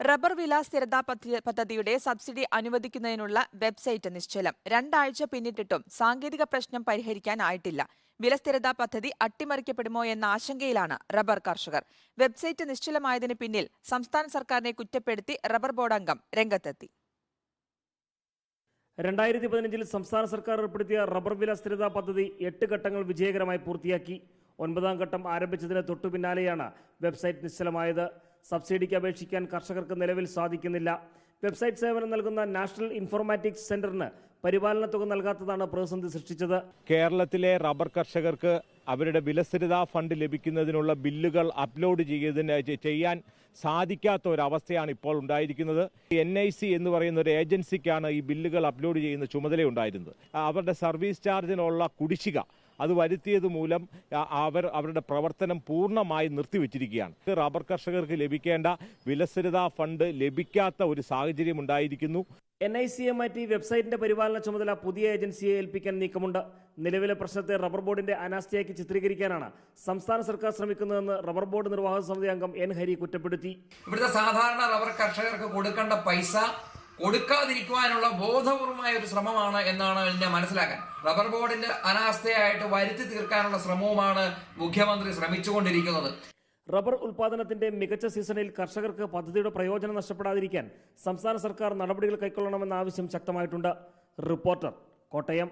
Rubber വില സ്ഥിരതാ പദ്ധതിയുടെ subsidy അനുവദിക്കുന്നതിനുള്ള website നിശ്ചലം. രണ്ടാഴ്ച പിന്നിട്ടിട്ടും സാങ്കേതിക പ്രശ്നം പരിഹരിക്കാനായിട്ടില്ല. വില സ്ഥിരതാ പദ്ധതി അട്ടിമറിക്കപ്പെടുമോ എന്ന ആശങ്കയിലാണ് റബ്ബർ കർഷകർ. വെബ്സൈറ്റ് നിശ്ചലമായതിന് പിന്നിൽ സംസ്ഥാന സർക്കാരിനെ കുറ്റപ്പെടുത്തി റബ്ബർ ബോർഡ് അംഗം രംഗത്തെത്തി. രണ്ടായിരത്തി പതിനഞ്ചിൽ സംസ്ഥാന സർക്കാർ ഏർപ്പെടുത്തിയ റബ്ബർ വില സ്ഥിരതാ പദ്ധതി എട്ട് ഘട്ടങ്ങൾ വിജയകരമായി പൂർത്തിയാക്കി. ഒൻപതാം ഘട്ടം ആരംഭിച്ചതിന് തൊട്ടു പിന്നാലെയാണ് വെബ്സൈറ്റ് നിശ്ചലമായത്. സബ്സിഡിക്ക് അപേക്ഷിക്കാൻ കർഷകർക്ക് നിലവിൽ സാധിക്കുന്നില്ല. വെബ്സൈറ്റ് സേവനം നൽകുന്ന നാഷണൽ ഇൻഫോർമാറ്റിക്സ് സെന്ററിന് പരിപാലന തുക നൽകാത്തതാണ് പ്രതിസന്ധി സൃഷ്ടിച്ചത്. കേരളത്തിലെ റബ്ബർ കർഷകർക്ക് അവരുടെ വിലസ്ഥിരതാ ഫണ്ട് ലഭിക്കുന്നതിനുള്ള ബില്ലുകൾ അപ്ലോഡ് ചെയ്തതിന് ചെയ്യാൻ സാധിക്കാത്ത ഒരവസ്ഥയാണ് ഇപ്പോൾ ഉണ്ടായിരിക്കുന്നത്. എൻ ഐ സി എന്ന് പറയുന്ന ഒരു ഏജൻസിക്കാണ് ഈ ബില്ലുകൾ അപ്ലോഡ് ചെയ്യുന്ന ചുമതലയുണ്ടായിരുന്നത്. അവരുടെ സർവീസ് ചാർജിനുള്ള കുടിശ്ശിക അത് വരുത്തിയത് മൂലം അവർ അവരുടെ പ്രവർത്തനം പൂർണമായി നിർത്തിവെച്ചിരിക്കുകയാണ്. റബ്ബർ കർഷകർക്ക് ലഭിക്കേണ്ട വിലസ്ഥിരതാ ഫണ്ട് ലഭിക്കാത്ത ഒരു സാഹചര്യം ഉണ്ടായിരിക്കുന്നു. N I C M A T വെബ്സൈറ്റിന്റെ പരിപാലന ചുമതല പുതിയ ഏജൻസിയെ ഏൽപ്പിക്കാൻ നീക്കമുണ്ട്. നിലവിലെ പ്രശ്നത്തെ റബ്ബർ ബോർഡിന്റെ അനാസ്ഥയാക്കി ചിത്രീകരിക്കാനാണ് സംസ്ഥാന സർക്കാർ ശ്രമിക്കുന്നതെന്ന് റബ്ബർ ബോർഡ് നിർവാഹക സമിതി അംഗം എൻ ഹരി കുറ്റപ്പെടുത്തി. ഇവിടുത്തെ സാധാരണ റബ്ബർ കർഷകർക്ക് കൊടുക്കേണ്ട പൈസ കൊടുക്കാതിരിക്കുവാനുള്ള ബോധപൂർവമായ ഒരു ശ്രമമാണ് എന്നാണ് ഞാൻ മനസ്സിലാക്കാൻ. റബ്ബർ ബോർഡിന്റെ അനാസ്ഥയായിട്ട് വരുത്തി തീർക്കാനുള്ള ശ്രമവുമാണ് മുഖ്യമന്ത്രി ശ്രമിച്ചുകൊണ്ടിരിക്കുന്നത്. റബ്ബർ ഉൽപാദനത്തിന്റെ മികച്ച സീസണിൽ കർഷകർക്ക് പദ്ധതിയുടെ പ്രയോജനം നഷ്ടപ്പെടാതിരിക്കാൻ സംസ്ഥാന സർക്കാർ നടപടികൾ കൈക്കൊള്ളണമെന്ന ആവശ്യം ശക്തമായിട്ടുണ്ട്. റിപ്പോർട്ടർ കോട്ടയം.